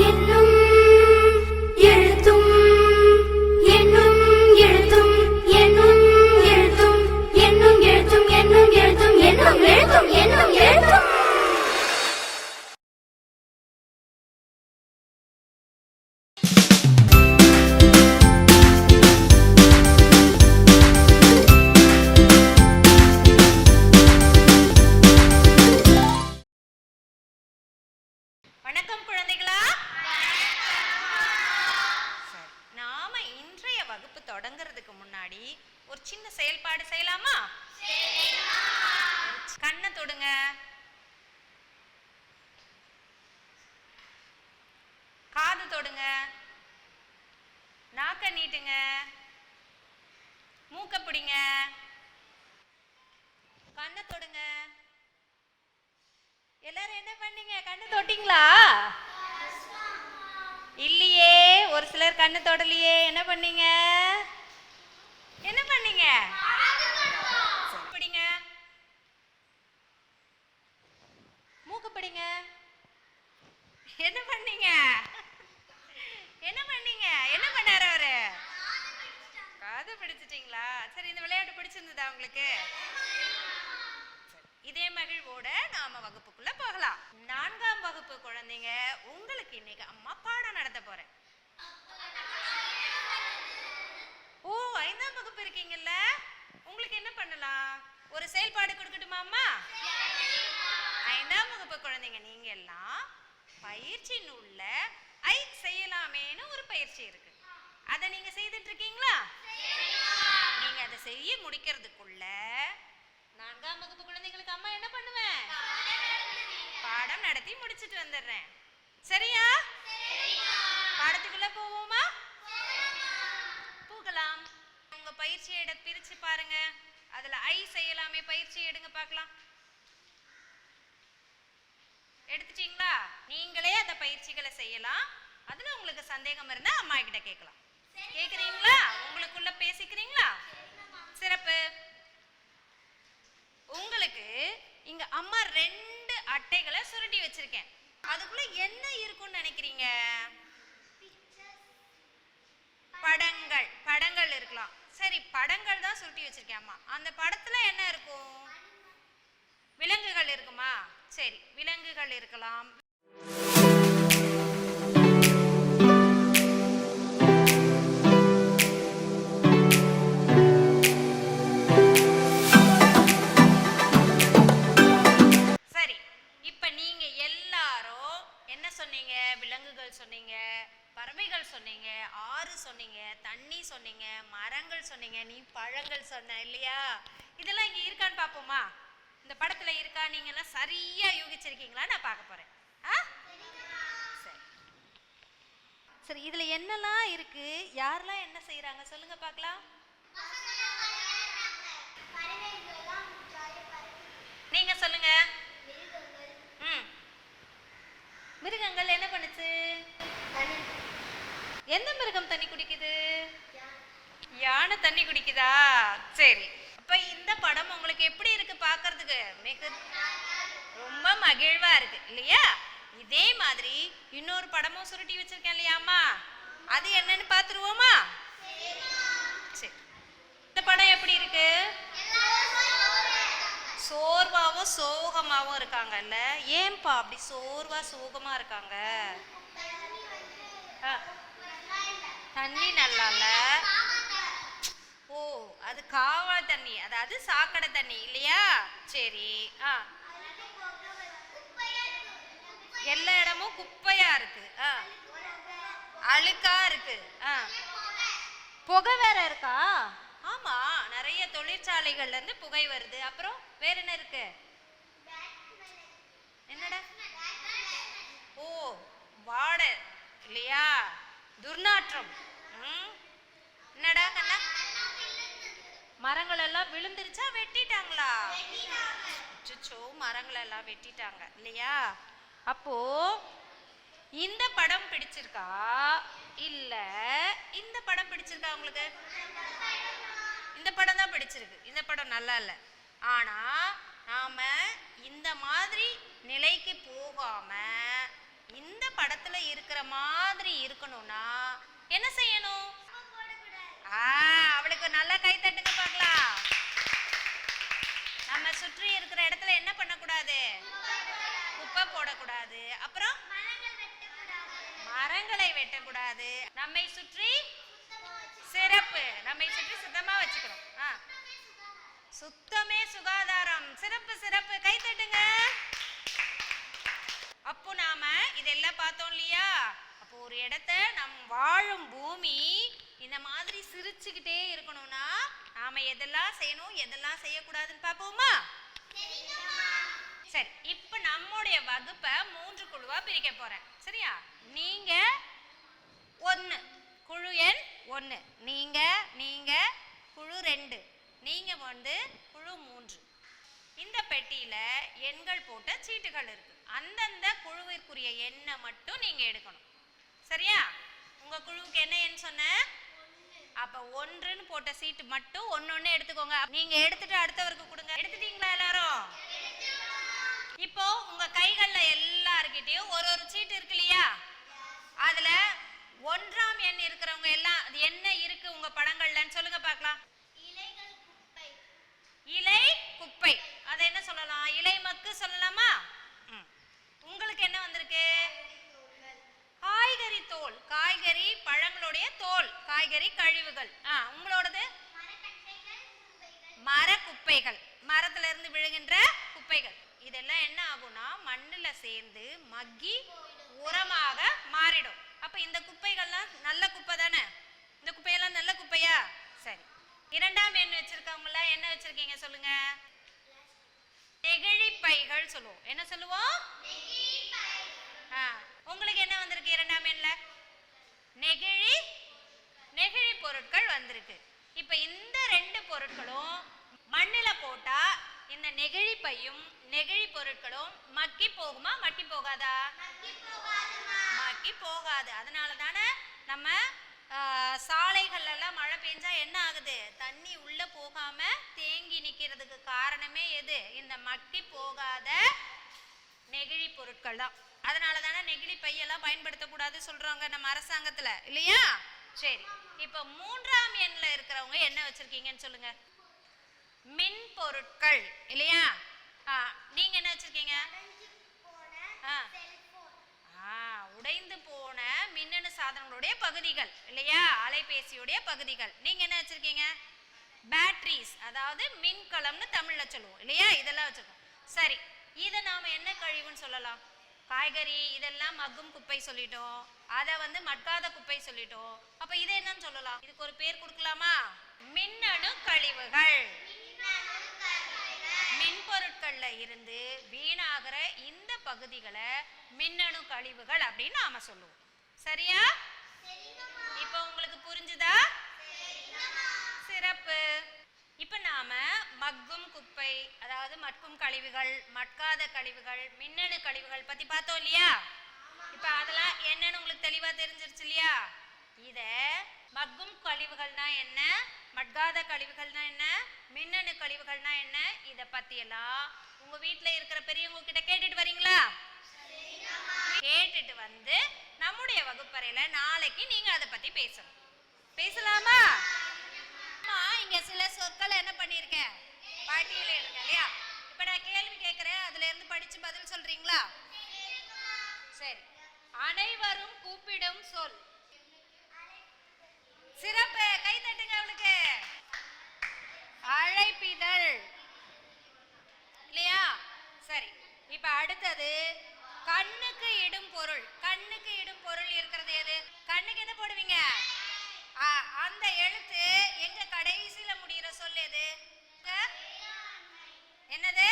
என்னும் ஒரு சின்ன செயல்பாடு செய்யலாமா? கண்ணை தொடுங்க. காது தொடுங்க. நாக்க நீட்டுங்க. மூக்க பிடிங்க. கண்ணை தொடுங்க. எல்லாரும் என்ன பண்ணீங்க? கண்ணு தொட்டிங்களா? இல்லையே ஒரு சிலர் கண்ணு தொடலையே. என்ன பண்ணீங்க என்ன பண்ணீங்க சரி, பிடிங்க மூக்கு பிடிங்க என்ன பண்ணீங்க என்ன பண்ணீங்க என்ன பண்ணாரு அவரு காது பிடிச்சிட்டீங்களா சரி இந்த விளையாட்டு பிடிச்சிருந்ததா உங்களுக்கு இதே மகிழ்வோட நாம வகுப்புக்குள்ள போகலாம் நான்காம் வகுப்பு குழந்தைங்க உங்களுக்கு இன்னைக்கு அம்மா பாடம் நடத்த போறேன் ஓ ஐந்தாம் வகுப்பு இருக்கீங்கல்ல பண்ணலாம் ஒரு செயல்பாடு கொடுக்கட்டுமா அம்மா? ஐந்தாம் வகுப்பு குழந்தைங்க நீங்க எல்லாம் பயிற்சி நூல்ல ஐ செய்யலாமேன்னு ஒரு பயிற்சி இருக்கு. அதை நீங்க செய்துட்டு இருக்கீங்களா நீங்க அதை செய்ய முடிக்கிறதுக்குள்ள நான்காம் வகுப்பு குழந்தைகளுக்கு அம்மா என்ன பண்ணுவேன்? பாடம் நடத்தி முடிச்சிட்டு வந்துடுறேன். சரியா? பாடத்துக்குள்ள போவோமா? போகலாம். உங்க பயிற்சி இட பிரிச்சு பாருங்க. அதுல ஐ செய்யலாமே பயிற்சி எடுங்க பார்க்கலாம். எடுத்துட்டீங்களா? நீங்களே அந்த பயிற்சிகளை செய்யலாம். அதுல உங்களுக்கு சந்தேகம் இருந்தா அம்மா கிட்ட கேட்கலாம். கேக்குறீங்களா? உங்களுக்குள்ள பேசிக்கிறீங்களா? சிறப்பு. உங்களுக்கு இங்க அம்மா ரெண்டு அட்டைகளை சுருட்டி வச்சிருக்கேன். அதுக்குள்ள என்ன இருக்கும்னு நினைக்கிறீங்க? படங்கள். படங்கள் இருக்கலாம். சரி படங்கள் தான் சுருட்டி வச்சிருக்கேன் அந்த படத்துல என்ன இருக்கும்? விலங்குகள் இருக்குமா? சரி விலங்குகள் இருக்கலாம். என்னெல்லாம் இருக்கு? யாரெல்லாம் என்ன செய்யறாங்க சொல்லுங்க பார்க்கலாம். நீங்க சொல்லுங்க. ம். மிருகங்கள் என்ன பண்ணுச்சு? எந்த மிருகம் தண்ணி குடிக்குது? யானை தண்ணி குடிக்குதா? சரி. அப்ப இந்த படம் உங்களுக்கு எப்படி இருக்கு பாக்குறதுக்கு மிக ரொம்ப மகிழ்வா இருக்கு இல்லையா? இதே மாதிரி இன்னொரு படமும் சுருட்டி வச்சிருக்கேன் இல்லையாமா அது என்னன்னு பார்த்துருவோமா? சரி. இந்த படம் எப்படி இருக்கு? சோர்வாவும் சோகமாவும் இருக்காங்கல்ல? ஏன்பா அப்படி சோர்வா சோகமா இருக்காங்க? ஆ. தண்ணி நல்லா இல்ல ஓ அது காவல் தண்ணி. அதாவது சாக்கடை தண்ணி இல்லையா? சரி. ஆ. எல்லா இடமும் குப்பையா இருக்கு. ஆ. அழுக்கா இருக்கு. ஆ. புகை வேற இருக்கா? ஆமா நிறைய தொழிற்சாலைகள்ல இருந்து புகை வருது. அப்புறம் வேற என்ன இருக்கு? என்னடா? ஓ வாட இல்லையா? துர்நாற்றம். ம். என்னடா கண்ணா? மரங்கள் எல்லாம் விழுந்துருச்சா? வெட்டிட்டாங்களா? அச்சச்சோ மரங்கள் எல்லாம் வெட்டிட்டாங்க இல்லையா? அப்போ இந்த படம் பிடிச்சிருக்கா? இல்ல. இந்த படம் பிடிச்சிருக்கா உங்களுக்கு? இந்த படம் தான் பிடிச்சிருக்கு. இந்த படம் நல்லா இல்லை. ஆனா நாம இந்த மாதிரி நிலைக்கு போகாம இந்த படத்துல இருக்கிற மாதிரி இருக்கணும்னா என்ன செய்யணும்? ஆ அவளுக்கு நல்லா கை தட்டுங்க பார்க்கலாம். நம்ம சுற்றி இருக்கிற இடத்துல என்ன பண்ணக்கூடாது? குப்பை போடக்கூடாது. அப்புறம்? மரங்களை வெட்டக்கூடாது. நம்மை சுற்றி சிறப்பு. நம்மை சுற்றி சுத்தமா வச்சுக்கணும். ஆ. சுத்தமே சுகாதாரம். சிறப்பு சிறப்பு. கை தட்டுங்க. அப்போ நாம இதெல்லாம் பார்த்தோம் இல்லையா? அப்போ ஒரு இடத்த நம் வாழும் பூமி இந்த மாதிரி சிரிச்சுக்கிட்டே இருக்கணும்னா நாம எதெல்லாம் செய்யணும் எதெல்லாம் செய்யக்கூடாதுன்னு பார்ப்போமா? சரி இப்போ நம்முடைய வகுப்பை மூன்று குழுவா பிரிக்க போறேன். சரியா? நீங்க ஒன்று குழு எண் ஒன்று நீங்க நீங்க குழு ரெண்டு. நீங்க வந்து குழு மூன்று. இந்த பெட்டியில எண்கள் போட்ட சீட்டுகள் இருக்கு. அந்தந்த குழுவிற்குரிய எண்ணை மட்டும் நீங்க எடுக்கணும். சரியா? உங்க குழுவுக்கு என்ன எண் சொன்ன? அப்ப ஒன்றுன்னு போட்ட சீட்டு மட்டும் ஒன்னொன்னு எடுத்துக்கோங்க. நீங்க எடுத்துட்டு அடுத்தவருக்கு கொடுங்க. எடுத்துட்டீங்களா எல்லாரும்? இப்போ உங்க கைகள்ல எல்லார்கிட்டயும் ஒரு ஒரு சீட்டு இருக்கு இல்லையா? அதுல ஒன்றாம் எண் இருக்கிறவங்க எல்லாம் அது என்ன இருக்கு உங்க படங்கள்லன்னு சொல்லுங்க பார்க்கலாம். இலை குப்பை. அதை என்ன சொல்லலாம்? இலை மக்கு சொல்லலாமா? ம். உங்களுக்கு என்ன வந்திருக்கு? காய்கறி தோல். காய்கறி பழங்களுடைய தோல். காய்கறி கழிவுகள். ஆ உங்களோடது? மர குப்பைகள். மரத்துல இருந்து விழுகின்ற குப்பைகள். இதெல்லாம் என்ன ஆகும்னா மண்ணில் சேர்ந்து மக்கி உரமாக மாறிடும். அப்போ இந்த குப்பைகள்லாம் நல்ல குப்பை தானே? இந்த குப்பையெல்லாம் நல்ல குப்பையா? சரி. இரண்டாம் எண் வச்சிருக்கவங்கள என்ன வச்சிருக்கீங்க சொல்லுங்க? நெகிழி பைகள் சொல்லுவோம். என்ன சொல்லுவோம்? ஆ, உங்களுக்கு என்ன வந்திருக்கு இரண்டாம் எண்ல? நெகிழி நெகிழி பொருட்கள் வந்திருக்கு. இப்ப இந்த ரெண்டு பொருட்களும் மண்ணில் போட்டா இந்த நெகிழி பையும் நெகிழி பொருட்களும் மக்கி போகுமா மக்கி போகாதா? மக்கி போகாது. அதனால தானே நம்ம ஆ, சாலைகள்ல எல்லாம் மழை பெஞ்சா என்ன ஆகுது? தண்ணி உள்ள போகாம தேங்கி நிக்கிறதுக்கு காரணமே எது? இந்த மக்கி போகாத நெகிழி பொருட்கள் தான். அதனால தானே நெகிழி பையெல்லாம் பயன்படுத்தக்கூடாது சொல்றாங்க நம்ம அரசாங்கத்துல. இல்லையா? சரி. இப்போ மூன்றாம் எண்ல இருக்கிறவங்க என்ன வச்சிருக்கீங்கன்னு சொல்லுங்க. மின் பொருட்கள். இல்லையா? நீங்க என்ன வச்சிருக்கீங்க? ஆ. ஆ, உடைந்து போன மின்னணு சாதனங்களுடைய பகுதிகள் இல்லையா? அலைபேசியுடைய பகுதிகள். நீங்க என்ன வச்சிருக்கீங்க? பேட்டரிஸ் அதாவது மின்கலம்னு தமிழ்ல சொல்லுவோம் இல்லையா? இதெல்லாம் வச்சிருக்கோம். சரி இதை நாம என்ன கழிவுன்னு சொல்லலாம்? காய்கறி இதெல்லாம் மக்கும் குப்பை சொல்லிட்டோம். அதை வந்து மட்காத குப்பை சொல்லிட்டோம். அப்ப இதை என்னன்னு சொல்லலாம்? இதுக்கு ஒரு பேர் கொடுக்கலாமா? மின்னணு கழிவுகள். மின்பொருட்கள்ல இருந்து வீணாகிற இந்த பகுதிகளை மின்னணு கழிவுகள் அப்படின்னு நாம சொல்லுவோம். சரியா? இப்போ உங்களுக்கு புரிஞ்சுதா? சிறப்பு. இப்போ நாம மக்கும் குப்பை அதாவது மட்கும் கழிவுகள் மட்காத கழிவுகள் மின்னணு கழிவுகள் பத்தி பார்த்தோம் இல்லையா? இப்போ அதெல்லாம் என்னன்னு உங்களுக்கு தெளிவா தெரிஞ்சிருச்சு இல்லையா? இத மக்கும் கழிவுகள்னா என்ன? மட்காத கழிவுகள்னா என்ன? மின்னணு கழிவுகள்னா என்ன? இத பத்தி எல்லாம் உங்க இருக்கிற பெரியவங்க கிட்ட கேட்டுட்டு வரீங்களா? கேட்டுட்டு வந்து நம்முடைய வகுப்பறையில நாளைக்கு நீங்க அதை பத்தி பேசணும். பேசலாமா? அம்மா இங்க சில சொற்கள் என்ன பண்ணிருக்கேன் பாட்டியில் எடுங்க இல்லையா? இப்ப நான் கேள்வி கேட்கிறேன் அதுல இருந்து படிச்சு பதில் சொல்றீங்களா? சரி. அனைவரும் கூப்பிடும் சொல். சிறப்பு கை தட்டுங்க அவளுக்கு. அழைப்பிதழ். இல்லையா? சரி இப்ப அடுத்தது கண்ணுக்கு இடும் பொருள். கண்ணுக்கு இடும் பொருள் இருக்கிறது எது? கண்ணுக்கு என்ன போடுவீங்க? அந்த எழுத்து எங்க கடைசியில முடியிற சொல் எது? என்னது?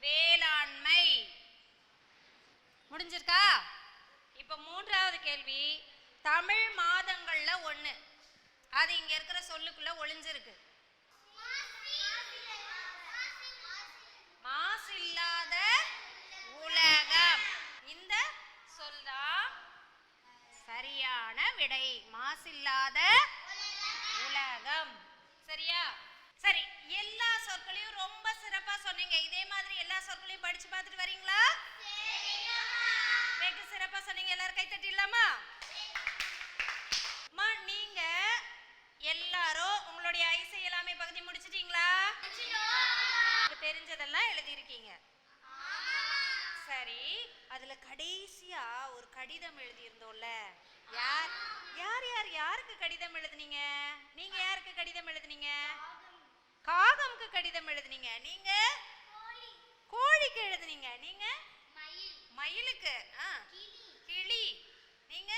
வேளாண்மை. முடிஞ்சிருக்கா? இப்ப மூன்றாவது கேள்வி தமிழ் மாதங்கள்ல ஒன்று அது இங்க இருக்கிற சொல்லுக்குள்ள ஒளிஞ்சிருக்கு. மாசில்லாத உலகம். இந்த சொல்தான் சரியான விடை. மாசில்லாத உலகம். சரியா? சரி எல்லா சொற்களையும் ரொம்ப சிறப்பா சொன்னீங்க. இதே மாதிரி எல்லா சொற்களையும் படிச்சு பார்த்துட்டு வரீங்களா வெகு சரி அதுல கடைசியா ஒரு கடிதம் எழுதியிருந்தோம்ல. யார் யார் யார் யாருக்கு கடிதம் எழுதுனீங்க? நீங்க யாருக்கு கடிதம் எழுதுனீங்க? காகம்க்கு கடிதம் எழுதுனீங்க. நீங்க? கோழிக்கு எழுதுனீங்க. நீங்க? மயிலுக்கு. கிளி. நீங்க?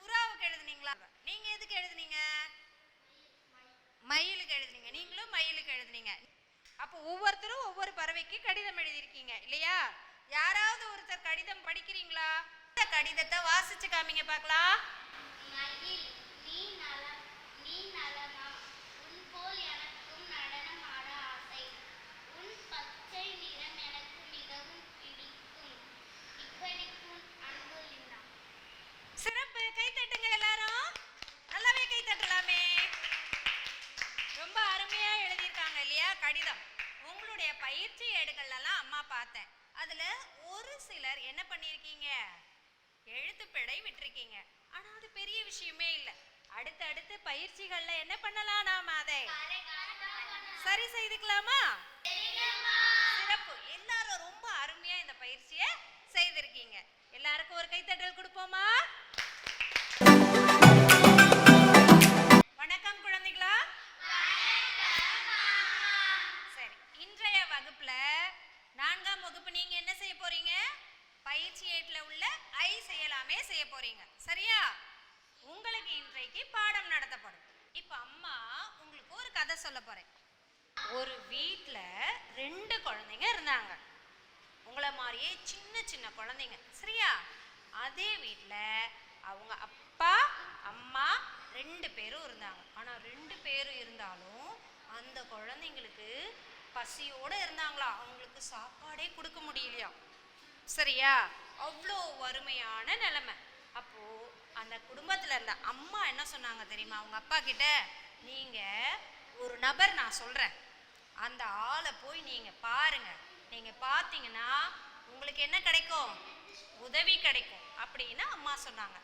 புறாவுக்கு எழுதுனீங்களா? நீங்க எதுக்கு எழுதுனீங்க? மயிலுக்கு எழுதுனீங்க. நீங்களும் மயிலுக்கு எழுதுனீங்க. அப்போ ஒவ்வொருத்தரும் ஒவ்வொரு பறவைக்கு கடிதம் எழுதியிருக்கீங்க இல்லையா? யாராவது ஒருத்தர் கடிதம் படிக்கிறீங்க கடிதத்தை வாசிச்சு காமிங்க பார்க்கலாம். சிறப்பு. கை தட்டுங்க எல்லாரும். நல்லாவே கை தட்டலாமே. ரொம்ப அருமையா எழுதியிருக்காங்க இல்லையா கடிதம். உங்களுடைய பயிற்சி ஏடுகள்லாம் அம்மா பார்த்தேன். அதுல ஒரு சிலர் என்ன பண்ணியிருக்கீங்க? எழுத்து பிழை விட்டிருக்கீங்க. ஆனா அது பெரிய விஷயமே இல்லை. அடுத்தடுத்து அடுத்து பயிற்சிகள்ல என்ன பண்ணலாம் நாம அதை? சரி செய்துக்கலாமா? சிறப்பு. எல்லாரும் ரொம்ப அருமையா இந்த பயிற்சியை செய்திருக்கீங்க. எல்லாருக்கும் ஒரு கைத்தட்டல் கொடுப்போமா? இருந்தாலும் அந்த குழந்தைங்களுக்கு பசியோடு இருந்தாங்களா? அவங்களுக்கு சாப்பாடே கொடுக்க முடியலையா? சரியா? அவ்வளோ வறுமையான நிலைமை. அப்போ அந்த குடும்பத்தில் இருந்த அம்மா என்ன சொன்னாங்க தெரியுமா? அவங்க அப்பா கிட்ட நீங்கள் ஒரு நபர் நான் சொல்கிறேன் அந்த ஆளை போய் நீங்கள் பாருங்கள் நீங்கள் பார்த்தீங்கன்னா உங்களுக்கு என்ன கிடைக்கும்? உதவி கிடைக்கும். அப்படின்னு அம்மா சொன்னாங்க.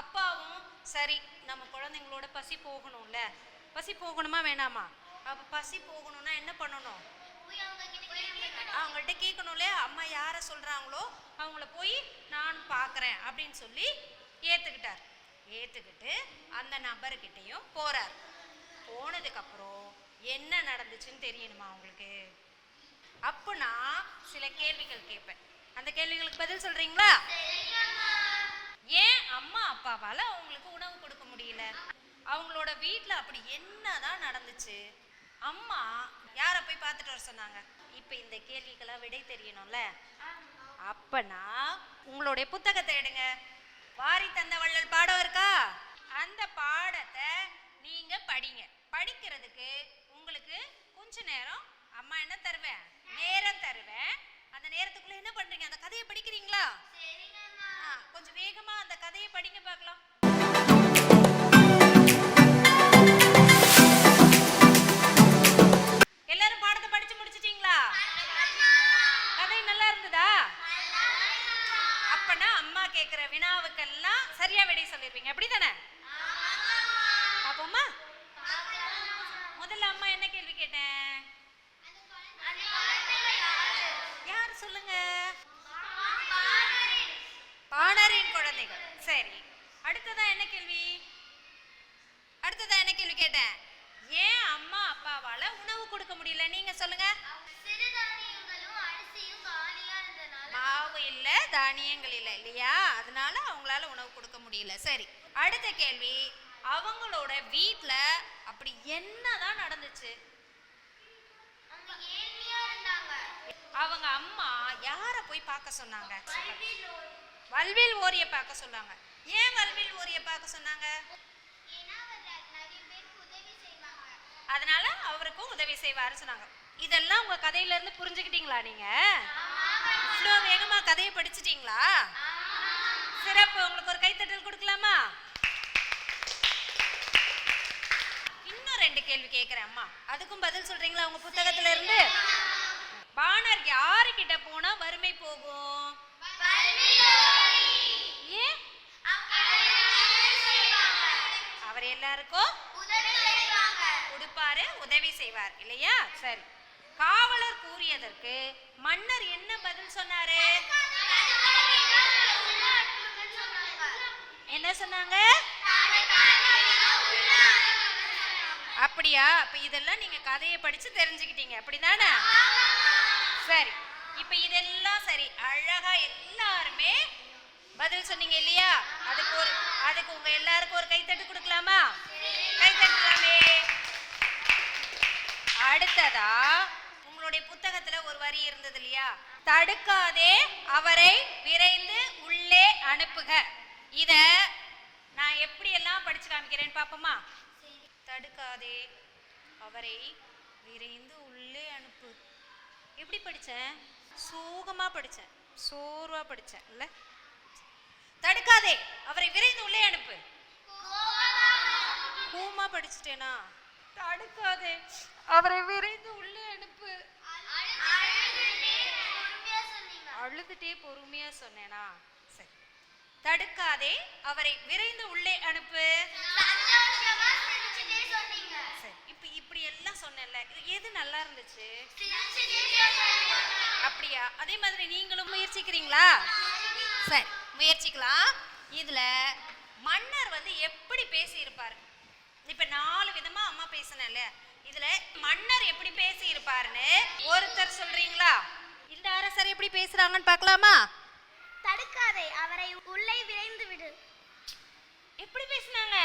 அப்பாவும் சரி நம்ம குழந்தைங்களோட பசி போகணும்ல. பசி போகணுமா வேணாமா? அப்ப பசி போகணும்னா என்ன பண்ணணும்? அவங்கள்ட்ட கேட்கணும்ல அம்மா யாரை சொல்றாங்களோ அவங்கள போய் நான் பார்க்குறேன் அப்படின்னு சொல்லி ஏத்துக்கிட்டார். ஏத்துக்கிட்டு அந்த நபர்கிட்டயும் போறார். போனதுக்கு அப்புறம் என்ன நடந்துச்சுன்னு தெரியணுமா உங்களுக்கு அப்போ நான் சில கேள்விகள் கேட்பேன். அந்த கேள்விகளுக்கு பதில் சொல்றீங்களா? ஏன் அம்மா அப்பாவால அவங்களுக்கு உணவு கொடுக்க முடியல? அவங்களோட வீட்ல அப்படி என்னதான் நடந்துச்சு? அம்மா யாரை போய் பார்த்துட்டு வர சொன்னாங்க? இப்போ இந்த கேள்விக்கெல்லாம் விடை தெரியணும்ல? அப்பனா உங்களுடைய புத்தகத்தை எடுங்க. வாரி தந்த வள்ளல் பாடம் இருக்கா? அந்த பாடத்தை நீங்க படிங்க. படிக்கிறதுக்கு உங்களுக்கு கொஞ்ச நேரம் அம்மா என்ன தருவேன்? நேரம் தருவேன். அந்த நேரத்துக்குள்ள என்ன பண்றீங்க? அந்த கதையை படிக்கிறீங்களா? கொஞ்சம் வேகமா அந்த கதையை படிங்க பார்க்கலாம். கேட்குற வினாவுக்கெல்லாம் சரியா விடை சொல்லிருப்பீங்க. அப்படிதானே? பாப்போமா முதல்ல அம்மா என்ன கேள்வி கேட்டேன்? யார் சொல்லுங்க? பாணரின் குழந்தைகள். சரி. அடுத்ததா என்ன கேள்வி? அடுத்ததா என்ன கேள்வி கேட்டேன்? ஏன் அம்மா அப்பாவால உணவு கொடுக்க முடியல? நீங்க சொல்லுங்க. மாவு இல்ல தானியங்கள் இல்ல இல்லையா? அதனால அவங்களால உணவு கொடுக்க முடியல. சரி அடுத்த கேள்வி. அவங்களோட வீட்ல அப்படி என்னதான் நடந்துச்சு? அவங்க அம்மா யார போய் பார்க்க சொன்னாங்க? வல்வில் ஓரிய பார்க்க சொன்னாங்க. ஏன் வல்வில் ஓரிய பார்க்க சொன்னாங்க? அதனால அவருக்கும் உதவி செய்வாருன்னு சொன்னாங்க. இதெல்லாம் உங்க கதையில இருந்து புரிஞ்சுக்கிட்டீங்களா நீங்க? இவ்வளோ வேகமா கதையை படிச்சிட்டீங்களா? சிறப்பு. உங்களுக்கு ஒரு கைத்தட்டல் கொடுக்கலாமா? இன்னும் ரெண்டு கேள்வி கேட்கிறேன் அம்மா. அதுக்கும் பதில் சொல்றீங்களா உங்க புத்தகத்துல இருந்து? பாணர் யாருக்கிட்ட போனா வறுமை போகும்? ஏன்? அவர் எல்லாருக்கும்? உதவி செய்வார். இல்லையா? சரி. காவலர் கூறியதற்கு மன்னர் என்ன பதில் சொன்னாரு? என்ன சொன்னாங்க? அப்படியா? அப்ப இதெல்லாம் நீங்க கதையை படிச்சு தெரிஞ்சுக்கிட்டீங்க. அப்படிதானே? சரி. இப்ப இதெல்லாம் சரி. அழகா எல்லாருமே பதில் சொன்னீங்க இல்லையா? அதுக்கு ஒரு அதுக்கு உங்க எல்லாருக்கும் ஒரு கைத்தட்டு கொடுக்கலாமா? கைத்தட்டுலாமே அடுத்ததா உங்களுடைய புத்தகத்துல ஒரு வரி இருந்தது இல்லையா தடுக்காதே அவரை விரைந்து உள்ளே அனுப்புக. இத நான் எப்படி எல்லாம் படிச்சு காமிக்கிறேன்னு பாப்போமா? தடுக்காதே அவரை விரைந்து உள்ளே அனுப்பு. எப்படி படித்தேன் சோகமாக படித்தேன் சோர்வாக படித்தேன் இல்லை? தடுக்காதே அவரை விரைந்து உள்ளே அனுப்பு. கூமா படிச்சிட்டேனா? தடுக்காதே அவரை விரைந்து உள்ளே அனுப்பு. அழுதுட்டே பொறுமையா சொன்னேனா? சரி. தடுக்காதே அவரை விரைந்து உள்ளே அனுப்பு. சரி இப்ப இப்படி எல்லாம் சொன்னேன்ல இது எது நல்லா இருந்துச்சு? அப்படியா? அதே மாதிரி நீங்களும் முயற்சிக்கிறீங்களா? சரி முயற்சிக்கலாம். இதுல மன்னர் வந்து எப்படி பேசி இருப்பாரு இப்ப நாலு விதமா அம்மா பேசினேன்ல. இதுல மன்னர் எப்படி பேசி இருப்பாருன்னு ஒருத்தர் சொல்றீங்களா? இந்த அரசர் எப்படி பேசுறாங்கன்னு பார்க்கலாமா? தடுக்காதே அவரை உள்ளே விரைந்து விடு. எப்படி பேசுனாங்க?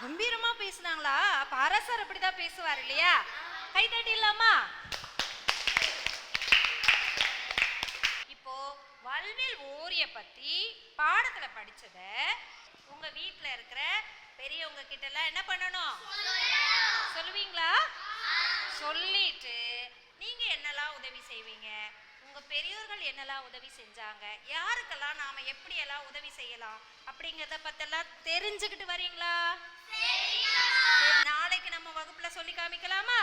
கம்பீரமா. பேசுனாங்களா? அப்ப அரசர் அப்படிதான் பேசுவார் இல்லையா? கை தட்டிடலாமா? இப்போ வல்வில் ஓரிய பத்தி பாடத்துல படிச்சத உங்க வீட்ல இருக்கிற பெரியவங்க கிட்ட எல்லாம் என்ன பண்ணணும்? சொல்லுவீங்களா? சொல்லிட்டு நீங்க என்னெல்லாம் உதவி செய்வீங்க? உங்க பெரியோர்கள் என்னெல்லாம் உதவி செஞ்சாங்க? யாருக்கெல்லாம் நாம எப்படி எல்லாம் உதவி செய்யலாம்? அப்படிங்கறத பத்தெல்லாம் தெரிஞ்சுக்கிட்டு வரீங்களா? நாளைக்கு நம்ம வகுப்புல சொல்லி காமிக்கலாமா?